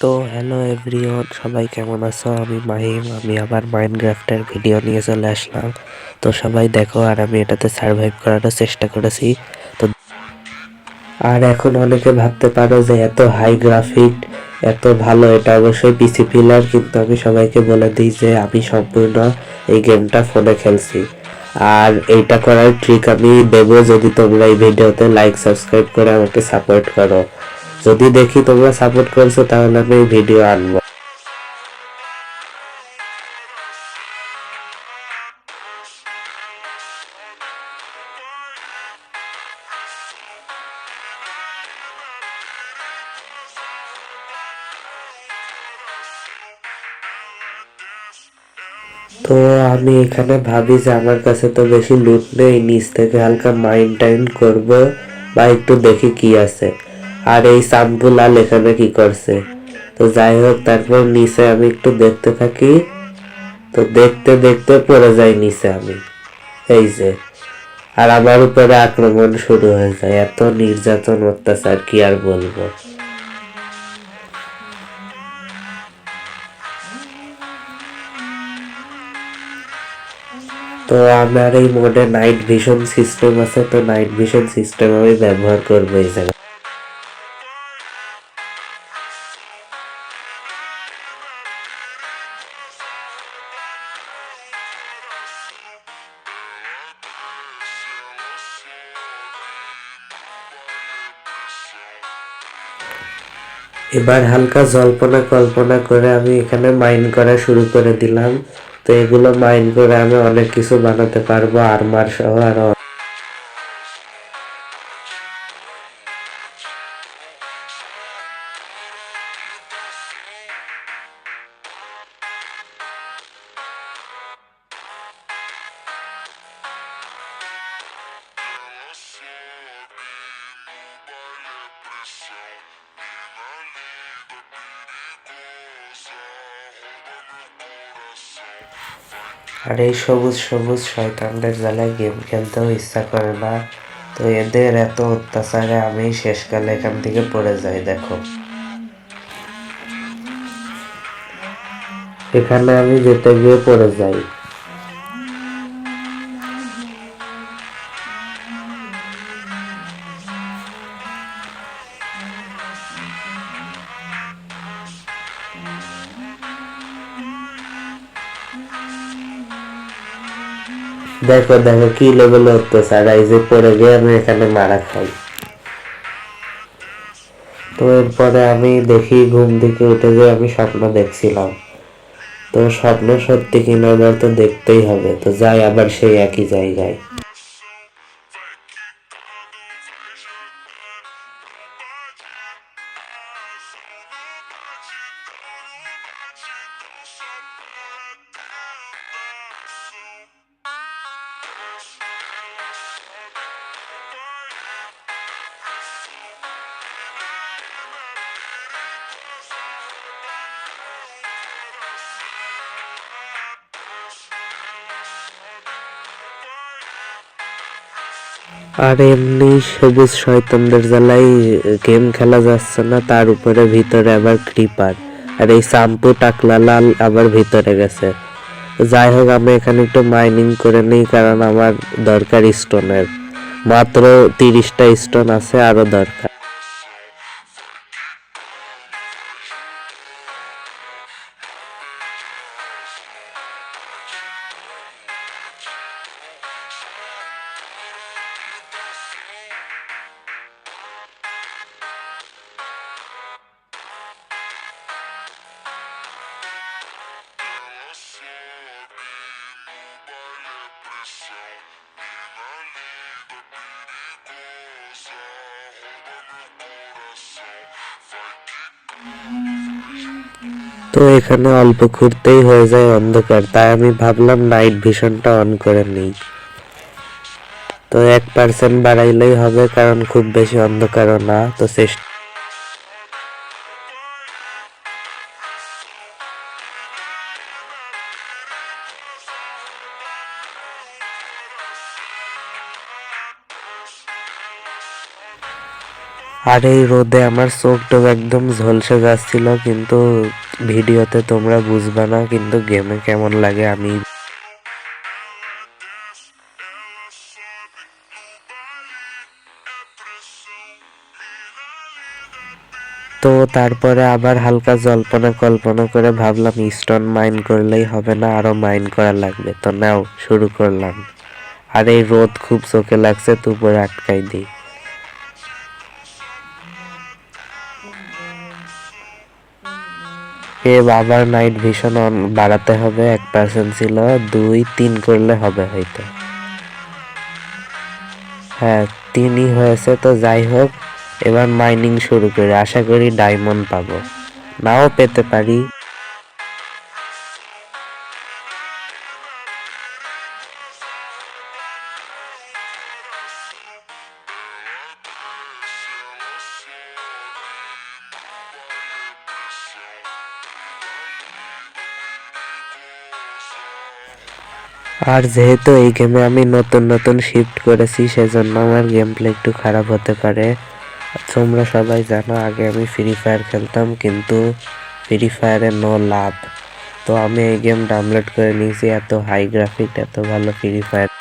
তো hello everyone সবাই কেমন আছো? আমি মাহিম, আমি আবার মাইনক্রাফটের ভিডিও নিয়ে চলে আসলাম। তো সবাই দেখো, আর আমি এটাতে সার্ভাইভ করার চেষ্টা করেছি। তো আর এখন অনেকে ভাবতে পারো যে এত হাই গ্রাফিক এত ভালো, এটা অবশ্যই পিসি পিলার কিন্তু আমি সবাইকে বলে দিই যে আমি সম্পূর্ণ এই গেমটা ফোনে খেলছি। আর এইটা করার ট্রিক আমি দেবো যদি তোমরা এই ভিডিওতে লাইক সাবস্ক্রাইব করে আমাকে সাপোর্ট করো। যদি দেখি তোমরা সাপোর্ট করছ, তাহলে আমি এই ভিডিও আনব। তো আমি এখানে ভাবি যে আমার কাছে তো বেশি লুট নেই, নিচ থেকে হালকা মাইন্ড টাইন করব, বা একটু দেখি কি আছে। আর এই সাম্পুলাল এখানে কি করছে। তো যাই হোক, তারপর নিচে আমি একটু দেখতে থাকি। তো দেখতে দেখতে পড়ে যাই নিচে আমি। এই যে, আর আমার উপরে আক্রমণ শুরু হয়ে যায়। এত নির্যাতন, অত্যাচার, কি আর বলব? তো আমার এই মোডে নাইট ভিশন সিস্টেম আছে। তো নাইট ভিশন সিস্টেম আমি ব্যবহার করব এই জায়গায়। এবার হালকা জল্পনা কল্পনা করে আমি এখানে মাইন করা শুরু করে দিলাম। তো এগুলো মাইন করে আমি অনেক কিছু বানাতে পারব আরমার সহ আরও আর এই সবুজ সবুজ শয়তানদের জ্বালায় গেম খেলতেও ইচ্ছা করে না। তো এদের এত অত্যাচারে আমি শেষকালে এখান থেকে পড়ে যাই, দেখো। এখানে আমি যেতে গিয়ে পড়ে যাই। দেখো দেখো কি লেভেল অত্যাচার এই যে পড়ে গিয়ে আমি এখানে মারা খাই। তো এরপরে আমি দেখি ঘুম থেকে উঠে যে আমি স্বপ্ন দেখছিলাম। তো স্বপ্ন সত্যি কিনা আমার তো দেখতেই হবে। তো যাই, আবার সেই একই জায়গায়। আর এমনি সবুজ শয়তানদের জ্বালাই গেম খেলা যাচ্ছে না, তার উপরে ভিতরে আবার ক্রিপার আর এই শ্যাম্পু টাকলা লাল আবার ভিতরে গেছে। যাই হোক, আমি এখানে একটু মাইনিং করে নিই, কারণ আমার দরকার স্টোনের মাত্র তিরিশটা স্টোন আছে আরও দরকার। তো এখানে অল্প ঘুরতেই হয়ে যায় অন্ধকার, তাই আমি ভাবলাম নাইট ভিশনটা অন করে নিই। তো এক পার্সেন্ট বাড়াইলেই হবে, কারণ খুব বেশি অন্ধকারও না, তো চেষ্টা আর এই রোদে আমার চোখ টোক একদম ঝলসে যাচ্ছিল, কিন্তু ভিডিওতে তোমরা বুঝবে না কিন্তু গেমে কেমন লাগে আমি। তো তারপরে আবার হালকা জল্পনা কল্পনা করে ভাবলাম স্টোন মাইন করলেই হবে না, আরও মাইন করা লাগবে। তো নাও, শুরু করলাম। আর এই রোদ খুব চোখে লাগছে তো উপরে আটকাই দিই। এ বাবার নাইট ভিশন অন বাড়াতে হবে, এক পার্সেন্ট ছিল, দুই, তিন করলে হবে হয়তো। হ্যাঁ তিনই হয়েছে তো যাই হোক, এবার মাইনিং শুরু করি, আশা করি ডায়মন্ড পাবো। নাও পেতে পারি। আর যেহেতু এই গেমে আমি নতুন নতুন শিফট করেছি, সেজন্য আমার গেম প্লে একটু খারাপ হতে পারে। তোমরা সবাই জানো, আগে আমি ফ্রি ফায়ার খেলতাম, কিন্তু ফ্রি ফায়ারে নো লাভ। তো আমি এই গেম ডাউনলোড করে নিয়েছি, এত হাই গ্রাফিক এত ভালো ফ্রি ফায়ার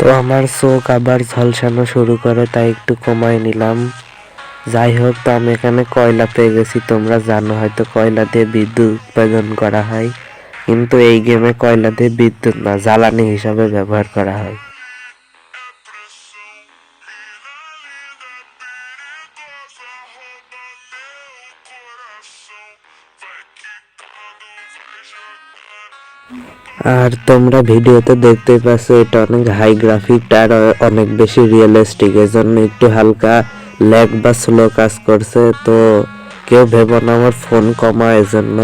তো আমার চোখ আবার ঝলসানো শুরু করে তাই একটু কমাই নিলাম। যাই হোক তো আমি এখানে কয়লা পেয়ে গেছি। তোমরা জানো, হয়তো কয়লা দিয়ে বিদ্যুৎ উৎপাদন করা হয়। কিন্তু এই গেমে কয়লা দিয়ে বিদ্যুৎ না, জ্বালানি হিসাবে ব্যবহার করা হয়। আর তোমরা ভিডিওতে দেখতে পাচ্ছ, এটা অনেক হাই গ্রাফিক আর অনেক বেশি রিয়েলিস্টিক এজন্য একটু হালকা ল্যাগ বা স্লো কাজ করছে, তো কেউ ভেবো না আমার ফোন কমা এজন্য।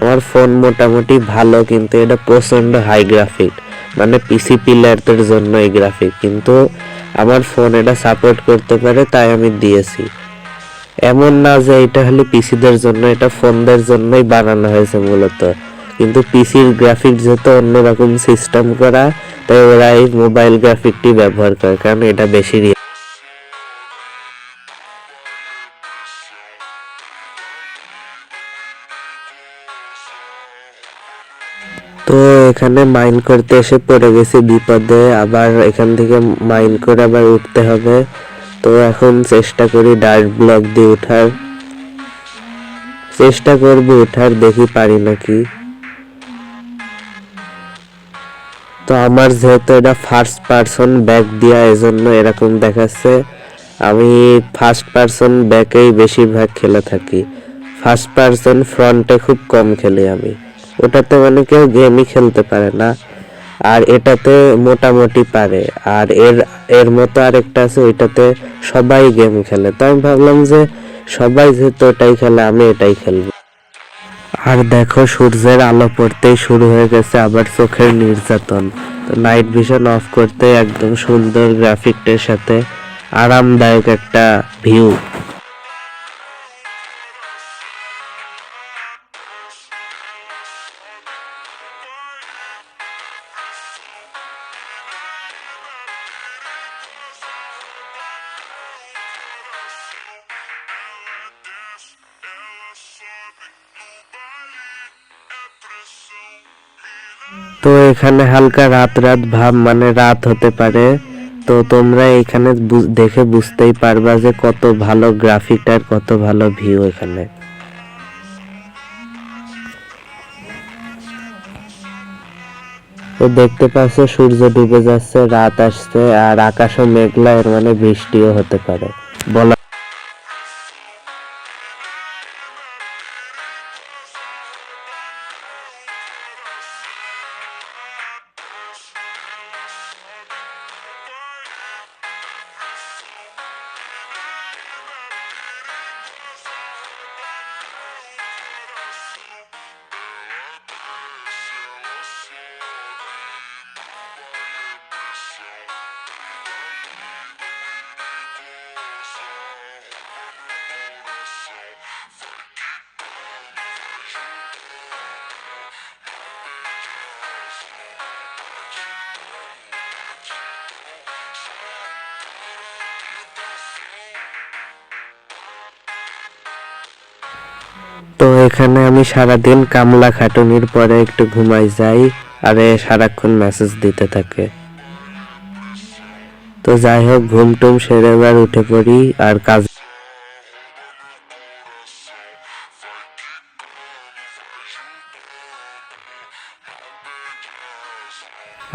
আমার ফোন মোটামুটি ভালো, কিন্তু এটা প্রচণ্ড হাই গ্রাফিক মানে পিসি প্লেয়ারদের জন্য এই গ্রাফিক কিন্তু আমার ফোন এটা সাপোর্ট করতে পারে, তাই আমি দিয়েছি। এমন না যে এটা খালি পিসিদের জন্য, এটা ফোনদের জন্যই বানানো হয়েছে মূলত। কিন্তু পিসির গ্রাফিক যেহেতু অন্যরকম সিস্টেম করা, তাই ওরা এই মোবাইল গ্রাফিকটি ব্যবহার করে, কারণ এটা বেশি এখানে মাইন করতে এসে পড়ে গেছি, বিপদে। আবার এখান থেকে মাইন করে আবার উঠতে হবে। তো এখন চেষ্টা করি ডার্ট ব্লক দিয়ে উঠার। চেষ্টা করব উঠার, দেখি পারি নাকি। তো আমার যেহেতু এটা ফার্স্ট পারসন ব্যাক দেওয়া এজন্য এরকম দেখাচ্ছে। আমি ফার্স্ট পারসন ব্যাকেই বেশিরভাগ খেলে থাকি। ফার্স্ট পারসন ফ্রন্টে খুব কম খেলি আমি। ওটাতে মানে কেউ গেমই খেলতে পারে না। আর এটাতে মোটামুটি পারে। আর এর এর মতো আরেকটা আছে, ওইটাতে সবাই গেম খেলে। তো আমি ভাবলাম যে সবাই যেহেতু ওটাই খেলে, আমি এটাই খেলব। আর দেখো, সূর্যের আলো পড়তেই শুরু হয়ে গেছে আবার চোখের নির্যাতন। তো নাইট ভিশন অফ করতে একদম সুন্দর গ্রাফিকটার সাথে আরামদায়ক একটা ভিউ তো এখানে হালকা রাত রাত ভাব মানে রাত হতে পারে। তো তোমরা এখানে দেখে বুঝতেই পারবা যে কত ভালো গ্রাফিক আর কত ভালো ভিউ এখানে। তো দেখতে পাচ্ছ, সূর্য ডুবে যাচ্ছে, রাত আসছে, আর আকাশও মেঘলা, এর মানে বৃষ্টিও হতে পারে। বলা তো এখানে আমি সারাদিন কামলা খাটুনির পরে একটু ঘুমাই যাই, আর সারাক্ষণ মেসেজ দিতে থাকে। তো যাই হোক, ঘুম টুম সেরে এবার উঠে পড়ি, আর কাজ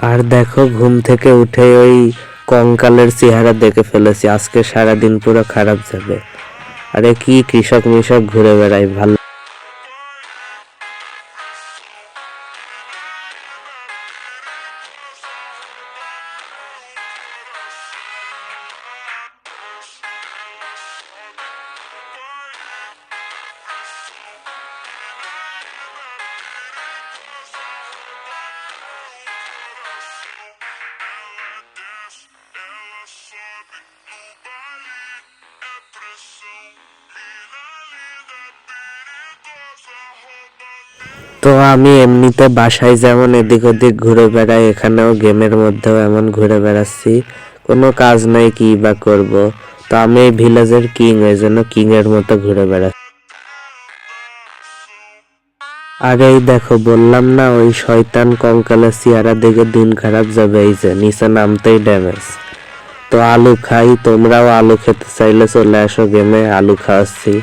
আর দেখো, ঘুম থেকে উঠে ওই কঙ্কালের চেহারা দেখে ফেলেছি। আজকে সারাদিন পুরো খারাপ যাবে। আরে কি কৃষক মিশক ঘুরে বেড়ায় ভালো তো আমি এমনিতে বাসায় যেমন এদিক ওদিক ঘুরে বেড়াই, এখানেও গেমের মধ্যেও এমন ঘুরে বেড়াচ্ছি। কোনো কাজ নাই কি বা করব। তো আমি এই ভিলেজের কিং, এই জন্য কিং এর মতো ঘুরে বেড়াচ্ছি। আর এই দেখো, বললাম না, ওই শয়তান কঙ্কালের চেহারা দেখে দিন খারাপ যাবে, এই যে নিচে নামতেই ড্যামেজ তো আলু খাই, তোমরাও আলু খেতে চাইলে চলে আসো গেমে, আলু খাওয়াচ্ছি।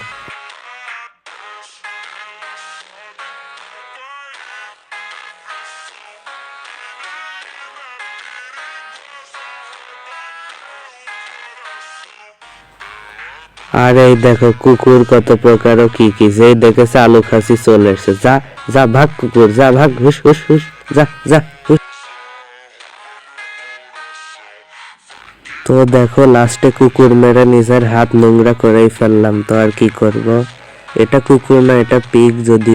আর এই দেখো, কুকুর কত প্রকার কি কি যেই দেখেছে আলু খাসি চলে এসে যা যা ভাগ কুকুর, যা ভাগ হুস হুস হুস যা যা তো দেখো, লাস্টে কুকুর মেরে নিজের হাত নোংরা করেই ফেললাম, তো আর কি করব? এটা কুকুর না, এটা পিগ যদি।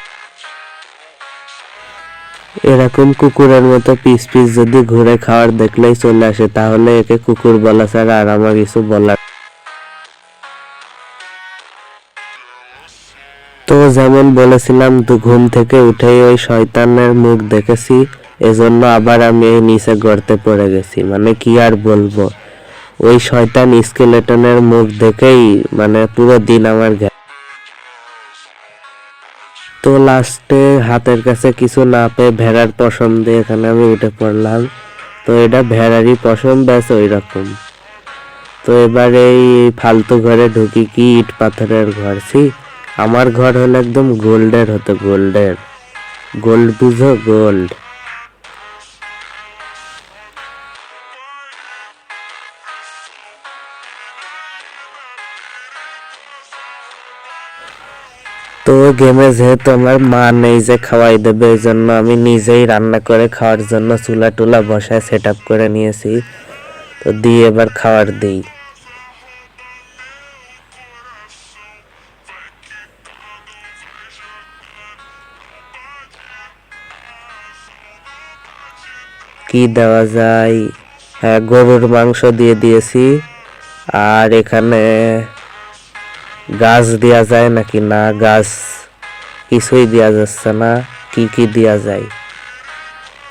এরকম কুকুরের মতো পিস পিস যদি ঘুরে খাওয়ার দেখলেই চলে আসে, তাহলে একে কুকুর বলা ছাড়া আর আমার কিছু বলার তো যেমন বলেছিলাম ঘুম থেকে উঠেই ওই শয়তানের মুখ দেখেছি, এজন্য আবার আমি এই নিচে গর্তে পড়ে গেছি। মানে কি আর বলব? ওই শয়তান স্কেলেটনের মুখ দেখেই মানে পুরো দিন আমার তো লাস্টে হাতের কাছে কিছু না পেয়ে ভেড়ার পশম দিয়ে এখানে আমি উঠে পড়লাম। তো এটা ভেড়ারই পশম, ব্যাস ওই রকম তো এবার এই ফালতু ঘরে ঢুকি কি ইট পাথরের ঘর, ছি। আমার ঘর হলো একদম গোল্ডের হতো, গোল্ডের। গোল্ড বুঝো, গোল্ড। তো গেমে যেহেতু আমার মা নেই যে খাওয়াই দেবে, এই জন্য আমি নিজেই রান্না করে খাওয়ার জন্য চুলা টুলা বসায় সেট করে নিয়েছি। তো দিয়ে এবার খাওয়ার দিই। কি দেওয়া যায়? হ্যাঁ গরুর মাংস দিয়ে দিয়েছি। আর এখানে গাছ দেওয়া যায় নাকি না? গাছ কিছুই দেওয়া যাচ্ছে না। কি কি দেওয়া যায়?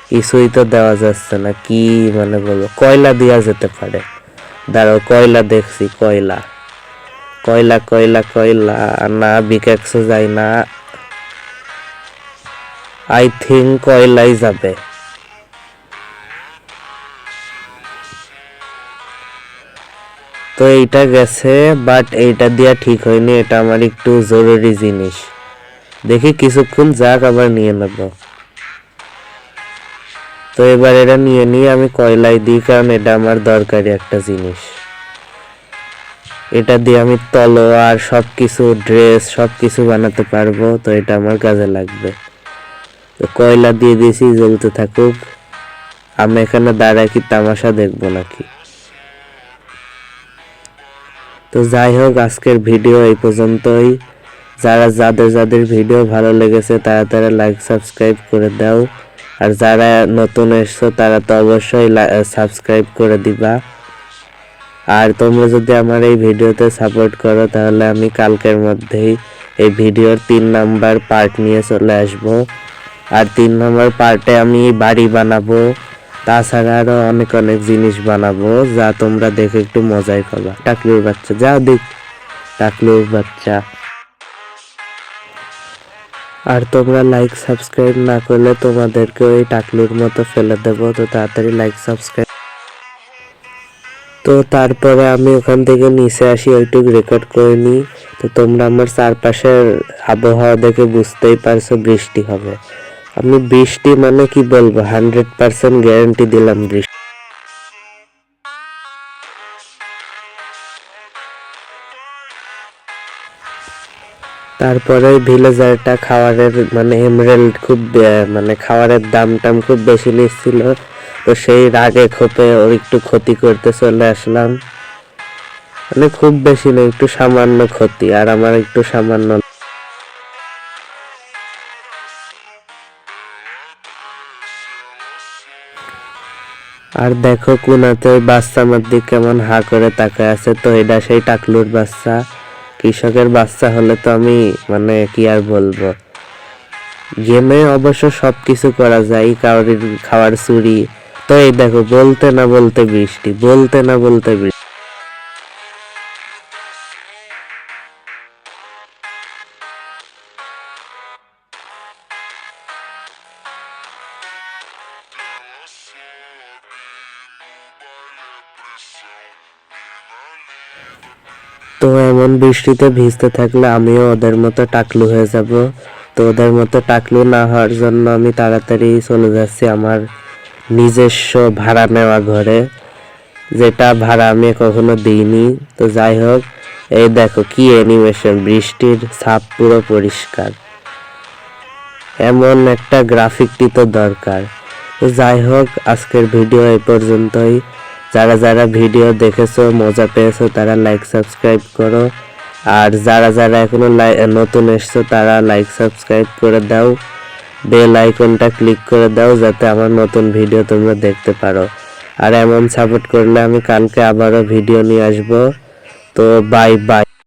কিছুই তো দেওয়া যাচ্ছে না। কি মানে বলব? কয়লা দেওয়া যেতে পারে। দাঁড়াও, কয়লা দেখছি, কয়লা। কয়লা কয়লা কয়লা। না, বিকেক্সও যায় না। আই থিঙ্ক কয়লাই যাবে। তো এইটা গেছে বাট এইটা দিয়া ঠিক হয়নি, এটা আমার একটু জরুরি জিনিস। দেখি কিছুক্ষণ যাক, আবার নিয়ে নেব। তো এবার এটা নিয়ে নিয়ে আমি কয়লাই দিই, কারণ এটা আমার দরকারি একটা জিনিস। এটা দিয়ে আমি তলোয়ার সব কিছু ড্রেস সব কিছু বানাতে পারব, তো এটা আমার কাজে লাগবে। তো কয়লা দিয়ে দিয়েছি, জ্বলতে থাকুক। আমি এখানে দাঁড়ায় কি তামাশা দেখব নাকি? তো যাই হোক আজকের ভিডিও এই পর্যন্তই। যারা যাদের যাদের ভিডিও ভালো লেগেছে, তারা তারা লাইক সাবস্ক্রাইব করে দাও। আর যারা নতুন এসছো, তারা তো অবশ্যই সাবস্ক্রাইব করে দিবা। আর তোমরা যদি আমার এই ভিডিওতে সাপোর্ট করো, তাহলে আমি কালকের মধ্যেই এই ভিডিওর তিন নাম্বার পার্ট নিয়ে চলে আসব। আর তিন নাম্বার পার্টে আমি বাড়ি বানাবো। তাছাড়া আরও অনেক অনেক জিনিস বানাবো যা তোমরা দেখে একটু মজাই পাবা। টাকলুর বাচ্চা, যাও দেখ টাকলুর বাচ্চা। আর তোমরা লাইক সাবস্ক্রাইব না করলে তোমাদেরকে ওই টাকলুর মতো ফেলে দেবো, তো তাড়াতাড়ি লাইক সাবস্ক্রাইব তো তারপরে আমি ওখান থেকে নিচে আসি, ওইটুকু রেকর্ড করে নিই। তো তোমরা আমার চারপাশের আবহাওয়া দেখে বুঝতেই পারছ বৃষ্টি হবে। আমি বৃষ্টি মানে কি বলব? হান্ড্রেড পার্সেন্ট গ্যারান্টি দিলাম বৃষ্টি। তারপরে ভিলেজারটা খাবারের মানে এমরেল্ড খুব মানে খাবারের দাম টাম খুব বেশি নিচ্ছিল। তো সেই রাগে ক্ষোভে ওর একটু ক্ষতি করতে চলে আসলাম। মানে খুব বেশি না, একটু সামান্য ক্ষতি, আর আমার একটু সামান্য আর দেখো কোনাতে ওই বাচ্চা আমার দিক কেমন হা করে তাকায় আছে। তো এটা সেই টাকলুর বাচ্চা। কৃষকের বাচ্চা হলে তো আমি মানে কি আর বলব? গেমে অবশ্য সব কিছু করা যায় কাউরির খাওয়ার চুরি। তো এই দেখো, বলতে না বলতে বৃষ্টি, বলতে না বলতে বৃষ্টি। বৃষ্টিতে ভিজতে থাকলে আমিও ওদের মতো টাকলু হয়ে যাব। তো ওদের মতো টাকলু না হওয়ার জন্য আমি তাড়াতাড়ি চলে যাচ্ছি আমার নিজস্ব ভাড়া নেওয়া ঘরে। যেটা ভাড়া আমি কখনো দিইনি। তো যাই হোক, এই দেখো কি অ্যানিমেশন বৃষ্টির ছাপ পুরো পরিষ্কার। এমন একটা গ্রাফিকটি তো দরকার। তো যাই হোক, আজকের ভিডিও এই পর্যন্তই। যারা যারা ভিডিও দেখেছ, মজা পেয়েছ, তারা লাইক সাবস্ক্রাইব করো। আর যারা যারা এখনও লাই- নতুন এসছো, তারা লাইক সাবস্ক্রাইব করে দাও। বেল আইকনটা ক্লিক করে দাও, যাতে আমার নতুন ভিডিও তোমরা দেখতে পারো। আর এমন সাপোর্ট করলে আমি কালকে আবারও ভিডিও নিয়ে আসব। তো বাই বাই